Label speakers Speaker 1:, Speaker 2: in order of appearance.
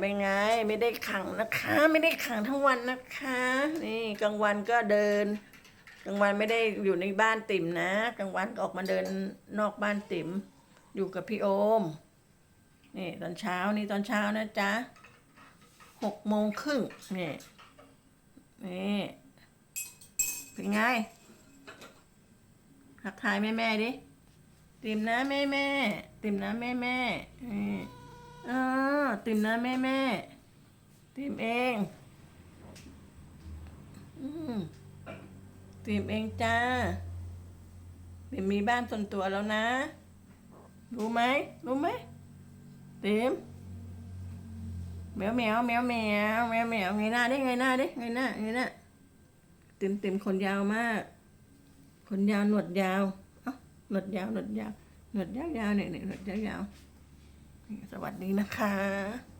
Speaker 1: เป็นไง ไม่ได้ขังนะคะ ไม่ได้ขังทั้งวันนะคะ นี่กลางวันก็เดินกลางวันไม่ได้อยู่ในบ้านติ๋มนะกลางวันก็ออกมาเดินนอกบ้านติ๋มอยู่กับพี่โอม นี่ตอนเช้านี่ตอนเช้านะจ๊ะหกโมงครึ่งนี่นี่เป็นไงทักทายแม่แม่ดิติ๋มนะแม่แม่ติ๋มนะแม่แม่นี่ ติมนะแม่แม่ติมเองอืมติมเองจ้าติมมีบ้านส่วนตัวแล้วนะ รู้ไหมรู้ไหมติมแมวแมวแมวแมวแมวแมวไงหน้าดิไงหน้าดิไงหน้าไงหน้าติมติมขนยาวมาก ขนยาวหนวดยาวเอ้าหนวดยาวหนวดยาวหนวดยาวยาวๆเนี่ยเนี่ยหนวดยาวยาวๆ สวัสดีนะคะ